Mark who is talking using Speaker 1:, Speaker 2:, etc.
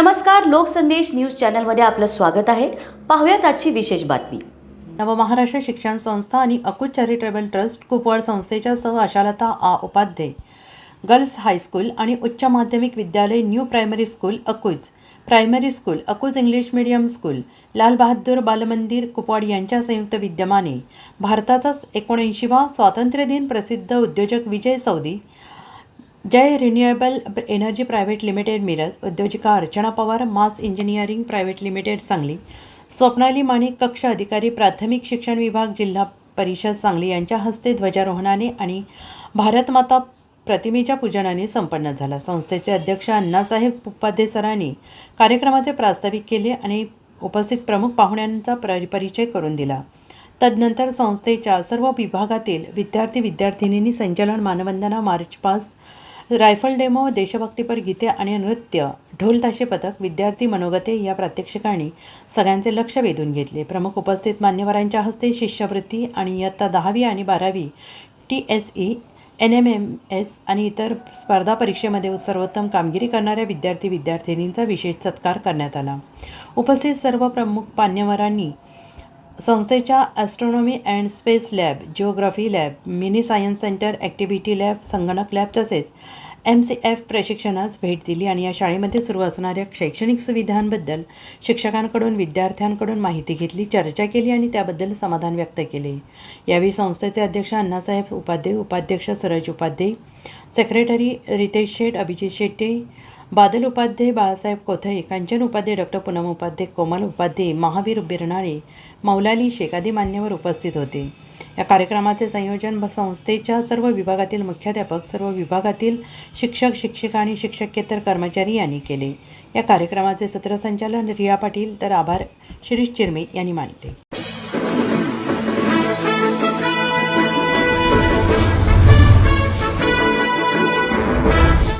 Speaker 1: नमस्कार लोकसंदेश न्यूज चॅनलमध्ये आपलं स्वागत आहे. पाहूयात आजची विशेष बातमी.
Speaker 2: नवमहाराष्ट्र शिक्षण संस्था आणि अकुत चॅरिटेबल ट्रस्ट कुपवाड संस्थेच्या सह आशालता आ उपाध्ये गर्ल्स हायस्कूल आणि उच्च माध्यमिक विद्यालय new primary school Akuj primary school Akuj English medium school Lal Bahadur बालमंदिर Kupwad यांच्या संयुक्त विद्यमाने भारताचाच एकोणऐंशीवा स्वातंत्र्यदिन प्रसिद्ध उद्योजक Vijay Saudi Jay renewable energy private limited Miraj उद्योजिका Archana Pawar mass engineering private limited Sangli. Swapnali Manik कक्ष अधिकारी प्राथमिक शिक्षण विभाग जिल्हा परिषद सांगली यांच्या हस्ते ध्वजारोहणाने आणि भारतमाता प्रतिमेच्या पूजनाने संपन्न झाला. संस्थेचे अध्यक्ष अण्णासाहेब उपाध्ये सरांनी कार्यक्रमाचे प्रास्ताविक केले आणि उपस्थित प्रमुख पाहुण्यांचा परिचय करून दिला. तदनंतर संस्थेच्या सर्व विभागातील विद्यार्थी विद्यार्थिनींनी संचलन मानवंदना मार्च पास रायफल डेमो देशभक्तीपर गीते आणि नृत्य ढोल ताशे पथक विद्यार्थी मनोगते या प्रात्यक्षिकांनी सगळ्यांचे लक्ष वेधून घेतले. प्रमुख उपस्थित मान्यवरांच्या हस्ते शिष्यवृत्ती आणि इयत्ता दहावी आणि बारावी T S E N M M S आणि इतर स्पर्धा परीक्षेमध्ये सर्वोत्तम कामगिरी करणाऱ्या विद्यार्थी विद्यार्थिनींचा विशेष सत्कार करण्यात आला. उपस्थित सर्व प्रमुख मान्यवरांनी संस्थेच्या astronomy and space lab geography lab mini science centre activity lab संगणक लॅब तसेच एम सी एफ प्रशिक्षणास भेट दिली आणि या शाळेमध्ये सुरू असणाऱ्या शैक्षणिक सुविधांबद्दल शिक्षकांकडून विद्यार्थ्यांकडून माहिती घेतली चर्चा केली आणि त्याबद्दल समाधान व्यक्त केले. यावेळी संस्थेचे अध्यक्ष अण्णासाहेब उपाध्ये उपाध्यक्ष सूरज उपाध्ये सेक्रेटरी रितेश शेठ अभिजित शेट्टी बादल उपाध्ये बाळासाहेब कोथळे कांचन उपाध्ये डॉक्टर पूनम उपाध्ये कोमल उपाध्ये महावीर बिरणारे मौलाली शेख आदी मान्यवर उपस्थित होते. या कार्यक्रमाचे संयोजन संस्थेच्या सर्व विभागातील मुख्याध्यापक सर्व विभागातील शिक्षक शिक्षिका आणि शिक्षकेतर कर्मचारी यांनी केले. या कार्यक्रमाचे सूत्रसंचालन रिया पाटील तर आभार. शिरीष चिरमे यांनी मानले.